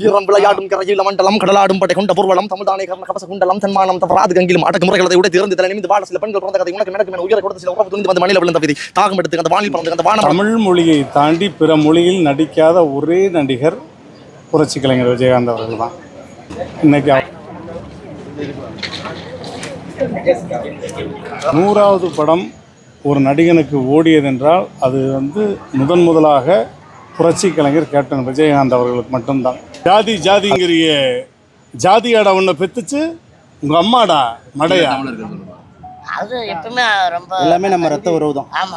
வீரம் விளையாடும் கரையில் மண்டலம் கடலாடும் படை கொண்ட பொருவலம் தமிழ்தானே கர்ண கவச குண்டலம் தன்மானம் தவறாது கங்கிலும் அடக்கு முறைகளை உடைய திறந்து தலை நிமிந்து வாழ சில பெண்கள் பிறந்த கதை உனக்கு எனக்கு உயர கொடுத்த சில உறவு துணிந்து வந்து மணில விழுந்த விதி. தாகம் எடுத்து அந்த வானில் பிறந்த அந்த வானம் தமிழ் மொழியை தாண்டி பிற மொழியில் நடிக்காத ஒரே நடிகர் புரட்சி கலைஞர் விஜயகாந்த் அவர்கள் தான். இன்னைக்கு நூறாவது படம் ஒரு நடிகனுக்கு ஓடியதென்றால் அது வந்து முதன் முதலாக புரட்சி கலைஞர் கேப்டன் விஜயகாந்த் அவர்களுக்கு மட்டும்தான். ஜாதி ஜாதிங்கிறிய. ஜாதியாடா உன்னை பெத்துச்சு உங்க அம்மாடா மடையா? அது எப்பவுமே ரொம்ப எல்லாமே நம்ம ரத்த உறவு தான் ஆமா.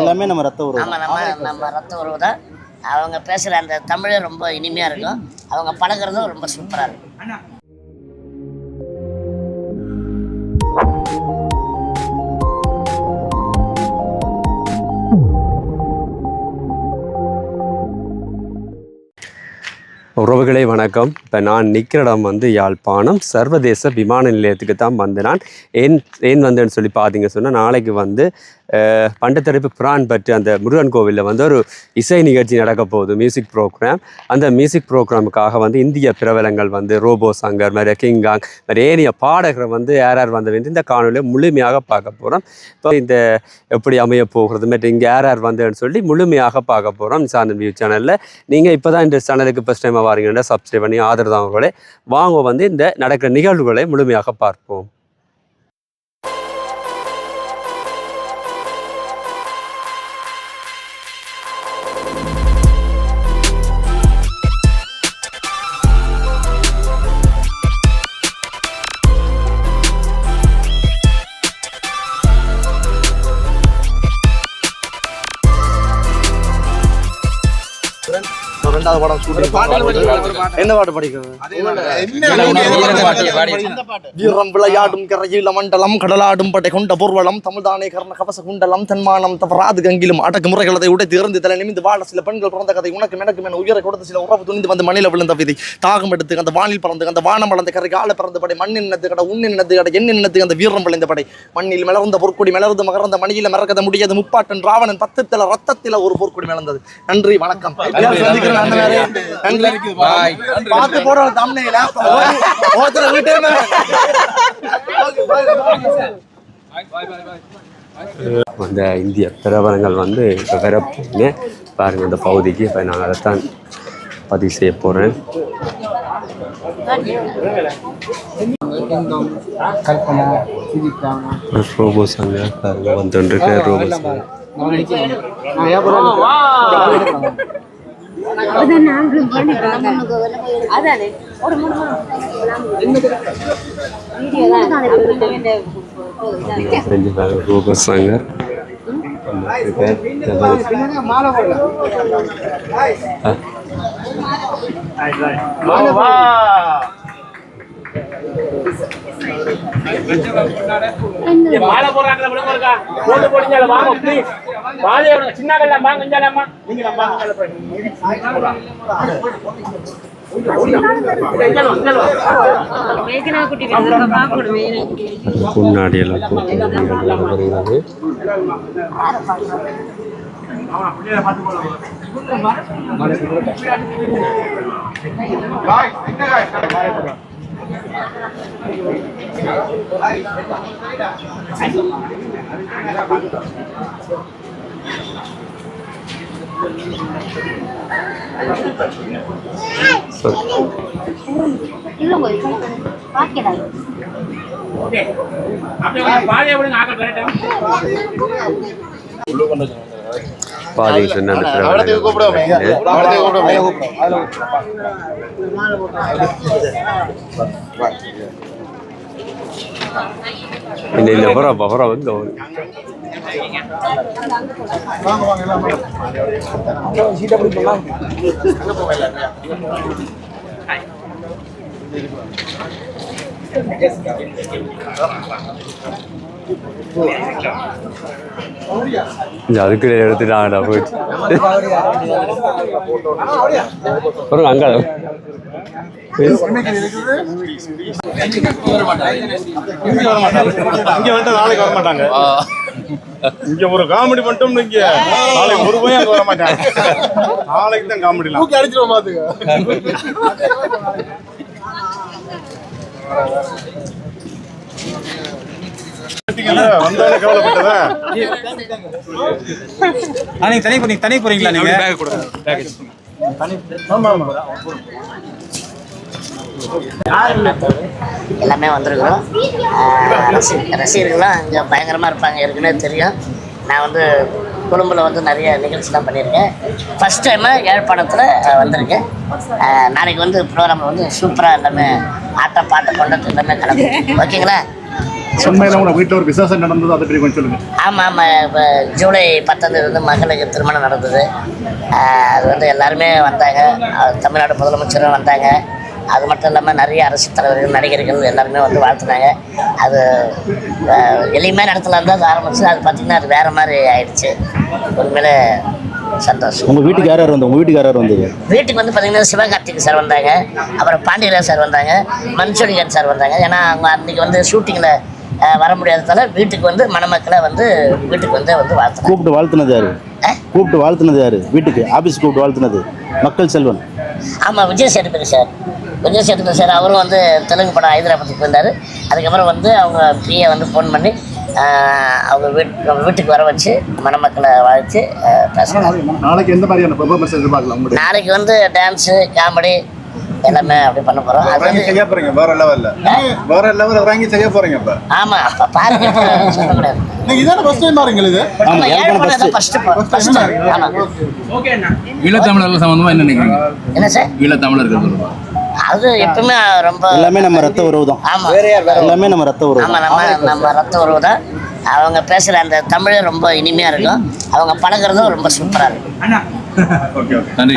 எல்லாமே நம்ம ரத்த உறவு. ஆமா நம்ம நம்ம ரத்த உறவு தான் அவங்க பேசுற அந்த தமிழே ரொம்ப இனிமையா இருக்கும். அவங்க பழகுறதும் ரொம்ப சூப்பரா இருக்கும். உறவுகளே வணக்கம். இப்போ நான் நிற்கிற இடம் வந்து யாழ்ப்பாணம். சர்வதேச விமான நிலையத்துக்கு தான் வந்து நான். ஏன் ஏன் வந்தேன்னு சொல்லி பார்த்தீங்க சொன்னால் நாளைக்கு வந்து பண்டத்தரப்பு பிரான் பற்றி அந்த முருகன் கோவிலில் வந்து ஒரு இசை நிகழ்ச்சி நடக்க போகுது மியூசிக் ப்ரோக்ராம் அந்த மியூசிக் ப்ரோக்ராமுக்காக வந்து இந்திய பிரபலங்கள் வந்து ரோபோ சங்கர் மாதிரி கிங்காங் மாதிரி ஏனைய பாடகர் வந்து யார் யார் வந்து வந்து இந்த காணொலியை முழுமையாக பார்க்க போகிறோம் இப்போ இந்த எப்படி அமைய போகிறது மாதிரி இங்கே யார் யார் வந்தேன்னு சொல்லி முழுமையாக பார்க்க போகிறோம் சாந்தன் வியூ சேனலில் நீங்கள் இப்போ தான் இந்த சேனலுக்கு ஃபஸ்ட் டைமாக வாரீங்கன்னா சப்ஸ்கிரைப் பண்ணி ஆதரவு தான் அவர்களே வாங்க வந்து இந்த நடக்கிற நிகழ்வுகளை முழுமையாக பார்ப்போம். என்ன பாட்டு படிக்கிறது வீரம் விளையாடும் கரையில் மண்டலம் கடலாடும் படை கொண்ட பொருவலம் தமிழ்தானே கர்ண கவச குண்டலம் தன்மானம் தவறாது கங்கிலும் அடக்கு முறைகளை உடைய திறந்து தலை நிமிந்து வாழ சில பெண்கள் பிறந்த கதை உனக்கு எனக்கு என உயர கொடுத்த சில உறவு துணிந்து வந்து மணில விழுந்த விதி. தாகம் எடுத்து அந்த வானில் பறந்து அந்த வானம் வளர்ந்த கரை கால பிறந்த படை மண்ணின் நினத்து கடை உண்ணின் நினத்து கடை எண்ணின் நினத்து அந்த வீரம் விளைந்த படை. மண்ணில் மலர்ந்த பொற்குடி மலர்ந்து மகர்ந்த மணியில மறக்கத முடியாது முப்பாட்டன் ராவணன் பத்தத்தில ரத்தத்தில ஒரு பொற்குடி மலர்ந்தது நன்றி வணக்கம். அந்த பார்த்து போடுற தமிழ்ல ஒருத்தர் வீட்டே அந்த இந்திய பிரபலங்கள் வந்து இப்போ பாருங்கள் இந்த பகுதிக்கு இப்போ நான் அதைத்தான் பதிவு செய்ய போகிறேன் ரோபோ சங்க பாருங்க வந்துருக்கு ரோபோ சங்க பாருங்க ரோபோ சங்கர் மாலை இருக்கா? போட்டு போடுங்க வாங்க ப்ளீஸ் விடுங்க சின்ன கல்லாம் வாங்க இஞ்சாலாமா நீங்க நம்ம வாங்க முன்னாடி எல்லாம் போட்டு நிகழ்வுகள் வருகிறது சரி அப்படியே மாலையை பாதி சொன்ன இந்த இந்த புறம் புறம் அங்க ஒரு இந்த அதுக்குள்ள எடுத்துட்டாங்கடா போயிட்டு அப்புறம் இங்க வந்துட்டு நாளைக்கு வர மாட்டாங்க இங்க ஒரு காமெடி மட்டும் இங்க நாளைக்கு ஒரு பையன் அங்க வர மாட்டான். நாளைக்கு தான் காமெடிலாம் தூக்கி அடிச்சிருவோம் பாத்துக்க. வந்தவனே கவலைப்பட்டதா? நீங்க? தனி நீங்க தனி போறீங்களா நீங்க எல்லாமே வந்திருக்கிறோம். ரசி- ரசிகர்கள்லாம் இங்கே பயங்கரமாக இருப்பாங்க ஏற்கனவே தெரியும். நான் வந்து கொழும்புல வந்து நிறைய நிகழ்ச்சிலாம் பண்ணியிருக்கேன். ஃபஸ்ட் டைமாக யாழ்ப்பாணத்தில் வந்திருக்கேன். நாளைக்கு வந்து ப்ரோக்ராமில் வந்து சூப்பராக எல்லாமே ஆட்டம் பாட்டு கொண்டது எல்லாமே கலந்து. ஓகேங்களா? உண்மையில உங்க வீட்டுல ஒரு விசேஷம் நடந்தது அதை பற்றி கொஞ்சம் சொல்லுங்க. ஆமாம் ஆமாம் இப்போ ஜூலை பத்தாந்தேதி வந்து மகளுக்கு திருமணம் நடந்தது. அது வந்து எல்லாருமே வந்தாங்க. தமிழ்நாடு முதலமைச்சரும் வந்தாங்க. அது மட்டும் இல்லாமல் நிறைய அரசு தலைவர்கள் நடிகர்கள் எல்லாருமே வந்து வாழ்த்துனாங்க. அது எளிமையான இடத்துல இருந்து அது ஆரம்பிச்சு அது பார்த்திங்கன்னா அது வேறு மாதிரி ஆயிடுச்சு. உண்மையிலே சந்தோஷம். உங்க வீட்டுக்கு யார் யார் வந்தது? உங்க வீட்டுக்கு யார் யார் வந்தது? வீட்டுக்கு வந்து பார்த்தீங்கன்னா சிவகார்த்திக் சார் வந்தாங்க. அப்புறம் பாண்டியராஜ் சார் வந்தாங்க. மன்சூரிகன் சார் வந்தாங்க. ஏன்னா அவங்க அன்றைக்கி வந்து ஷூட்டிங்கில் வர முடியாததால வீட்டுக்கு வந்து மணமக்களை வந்து வீட்டுக்கு வந்து வந்து வாழ்த்துனாங்க. கூப்பிட்டு வாழ்த்துனது யாரு? கூப்பிட்டு வாழ்த்துனது யாரு? வீட்டுக்கு ஆபீஸ் கூப்பிட்டு வாழ்த்துனது. மக்கள் செல்வன். ஆமாம் விஜய் சேதுபதி சார். விஜய் சேதுபதி சார். அவரும் வந்து தெலுங்கு படம் ஹைதராபாத்துக்கு வந்தார் அதுக்கப்புறம் வந்து அவங்க பிஏ வந்து ஃபோன் பண்ணி அவங்க வீட் வீட்டுக்கு வர வச்சு மணமக்களை வாழ்த்து நாளைக்கு எந்த மாதிரியான பெர்ஃபார்மன்ஸ் எதிர்பார்க்கலாம் நாளைக்கு வந்து டான்ஸு காமெடி எல்லாமே அப்படி பண்ண போகிறோம் அது வந்து செய்ய போறீங்க வேற லெவல்ல வேற லெவல் வாங்கி செய்ய போறீங்க இப்ப. ஆமாம் அப்போ பாருங்க சொல்லக்கூடாது நீங்க இதான ஃபர்ஸ்ட் டைம் பாருங்க இது? ஆமாம் ஏழ்படம் ஃபஸ்ட்டு ஃபஸ்ட்டு ஆமாம் ஈழத்தமிழர்கள் சம்பந்தமா என்ன நினைக்கிறீங்க? என்ன சார் ஈழத்தமிழர்கள் தொடர்பா? அது எப்பவுமே ரொம்ப எல்லாமே நம்ம ரத்த உறவு தான். ஆமாம் எல்லாமே நம்ம ரத்த உறவு ஆமாம் நம்ம நம்ம ரத்த உறவு தான். அவங்க பேசுகிற அந்த தமிழ் ரொம்ப இனிமையாக இருக்கும். அவங்க பழகுறதும் ரொம்ப சூப்பராக இருக்கும். நன்றி.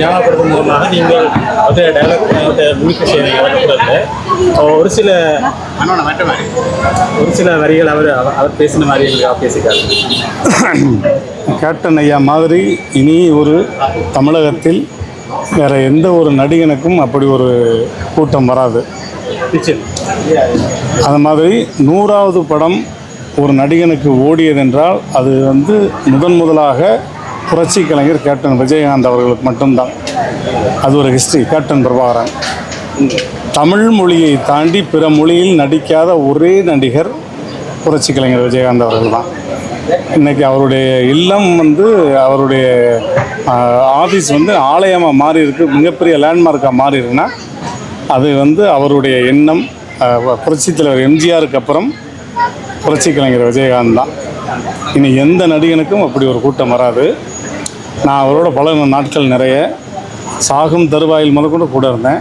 ஞாபகப்படுத்தும் மூலமாக நீங்கள் வந்து டைலாக் முழுக்க செய்கிறீங்க ஒரு சில ஒரு சில வரிகள் அவர் அவர்- அவர் பேசின மாதிரி எங்களுக்கு பேசிக்காரு கேப்டன் ஐயா மாதிரி இனி ஒரு தமிழகத்தில் வேற எந்த ஒரு நடிகனுக்கும் அப்படி ஒரு கூட்டம் வராது. அது மாதிரி நூறாவது படம் ஒரு நடிகனுக்கு ஓடியதென்றால் அது வந்து முதன் முதலாக புரட்சி கலைஞர் கேப்டன் விஜயகாந்த் அவர்களுக்கு மட்டும்தான். அது ஒரு ஹிஸ்ட்ரி கேப்டன் பிரபாகரன். தமிழ் மொழியை தாண்டி பிற மொழியில் நடிக்காத ஒரே நடிகர் புரட்சி கலைஞர் விஜயகாந்த் அவர்கள் தான் இன்றைக்கி அவருடைய இல்லம் வந்து அவருடைய ஆஃபீஸ் வந்து ஆலயமாக மாறி இருக்குது மிகப்பெரிய லேண்ட்மார்க்காக மாறி இருக்குன்னா அது வந்து அவருடைய எண்ணம் புரட்சி புரட்சித் தலைவர் எம்ஜிஆருக்கு அப்புறம் புரட்சி கலைஞர் விஜயகாந்த் தான். இனி எந்த நடிகனுக்கும் அப்படி ஒரு கூட்டம் வராது. நான் அவரோட பல நாட்கள் நிறைய சாகும் தருவாயில் முதற்கொண்டு கூட இருந்தேன்.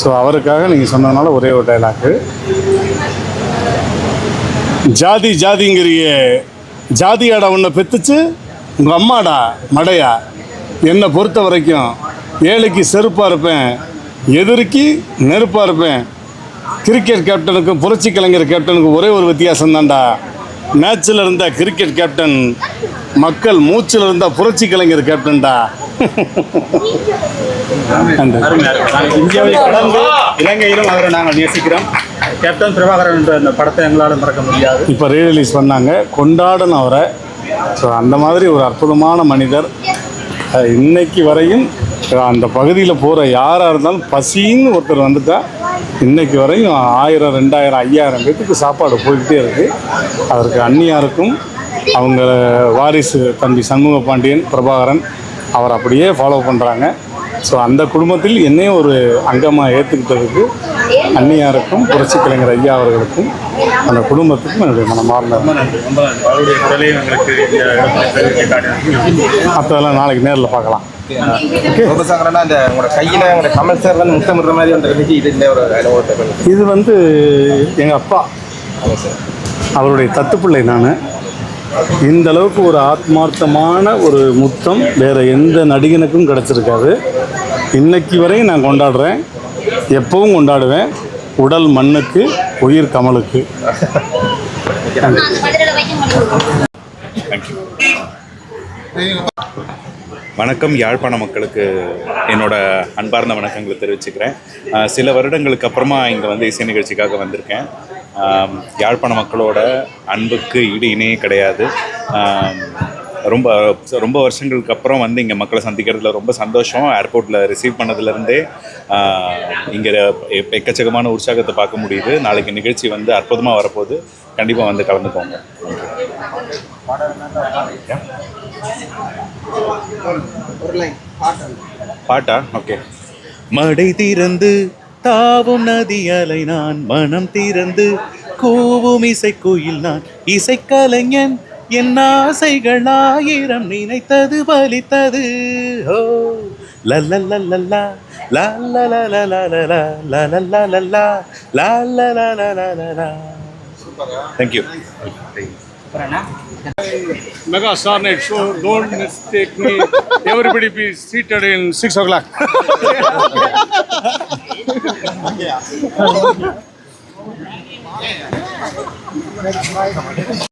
ஸோ அவருக்காக நீங்கள் சொன்னதுனால ஒரே ஒரு டைலாக்கு ஜாதி ஜாதிங்கிறிய ஜாதியாடா உன்னை பெத்துச்சு? உங்கள் அம்மாடா மடையா? என்னை பொறுத்த வரைக்கும் ஏழைக்கு செருப்பாக இருப்பேன். எதிரிக்கு நெருப்பாக இருப்பேன். கிரிக்கெட் கேப்டனுக்கும் புரட்சி கலைஞர் கேப்டனுக்கும் ஒரே ஒரு வித்தியாசம் தான்டா. மேட்ச்சில் இருந்த கிரிக்கெட் கேப்டன் மக்கள் மூச்சில் இருந்த புரட்சி கலைஞர் கேப்டன்டா நன்றி நாங்கள் இந்தியாவை கடந்து இலங்கையிலும் அவரை நாங்கள் நேசிக்கிறோம். கேப்டன் பிரபாகரன் என்ற அந்த படத்தை எங்களால் மறக்க முடியாது. இப்போ ரீரிலீஸ் பண்ணாங்க. கொண்டாடணும் அவரை. ஸோ அந்த மாதிரி ஒரு அற்புதமான மனிதர். இன்னைக்கு வரையும் அந்த பகுதியில் போகிற யாராக இருந்தாலும் பசின்னு ஒருத்தர் வந்துட்டா இன்னைக்கு வரையும் ஆயிரம் ரெண்டாயிரம் ஐயாயிரம் பேத்துக்கு சாப்பாடு போய்கிட்டே இருக்குது அதற்கு அந்நியாருக்கும் அவங்க வாரிசு தம்பி சண்முக பாண்டியன் பிரபாகரன் அவர் அப்படியே ஃபாலோ பண்ணுறாங்க ஸோ அந்த குடும்பத்தில் என்னையும் ஒரு அங்கமாக ஏற்றுக்கிட்டதுக்கு அந்நியாருக்கும் புரட்சி கலைஞர் ஐயா அவர்களுக்கும் அந்த குடும்பத்துக்கும் என்னுடைய மனமார்ந்த மற்றதெல்லாம் நாளைக்கு நேரில் பார்க்கலாம். அந்த உங்களோட கையில உங்களோட கமல் சார் வந்து முத்தமிடுற மாதிரி வந்து இருந்துச்சு இது இந்த ஒரு அனுபவத்தை கொஞ்சம் இது வந்து எங்கள் அப்பா. அவருடைய தத்துப்பிள்ளை நான். இந்த அளவுக்கு ஒரு ஆத்மார்த்தமான ஒரு முத்தம் வேறு எந்த நடிகனுக்கும் கிடச்சிருக்காது. இன்னைக்கு வரையும் நான் கொண்டாடுறேன். எப்பவும் கொண்டாடுவேன். உடல் மண்ணுக்கு உயிர் கமலுக்கு. வணக்கம் யாழ்ப்பாண மக்களுக்கு என்னோட அன்பார்ந்த வணக்கங்களை தெரிவிச்சுக்கிறேன். சில வருடங்களுக்கு அப்புறமா இங்கே வந்து இசை நிகழ்ச்சிக்காக வந்திருக்கேன். யாழ்ப்பாண மக்களோட அன்புக்கு ஈடு இணையே கிடையாது. ரொம்ப ரொம்ப வருஷங்களுக்கு அப்புறம் வந்து இங்கே மக்களை சந்திக்கிறதுல ரொம்ப சந்தோஷம். ஏர்போர்ட்டில் ரிசீவ் பண்ணதுலேருந்தே இங்கே எக்கச்சக்கமான உற்சாகத்தை பார்க்க முடியுது. நாளைக்கு நிகழ்ச்சி வந்து அற்புதமாக வரப்போகுது. கண்டிப்பாக வந்து கலந்துக்கோங்க. பாட்டா ஓகே மடை திறந்து தாவும் நதி அலை நான் மனம் திறந்து கூவும் இசைக்குயில் நான் இசைக்கலைஞன் என் ஆசைகள் ஆயிரம் நினைத்தது பலித்தது ஓ லல்லல்லல்லா thank you Mega Night Show, don't mistake me. Everybody be seated in 6 o'clock.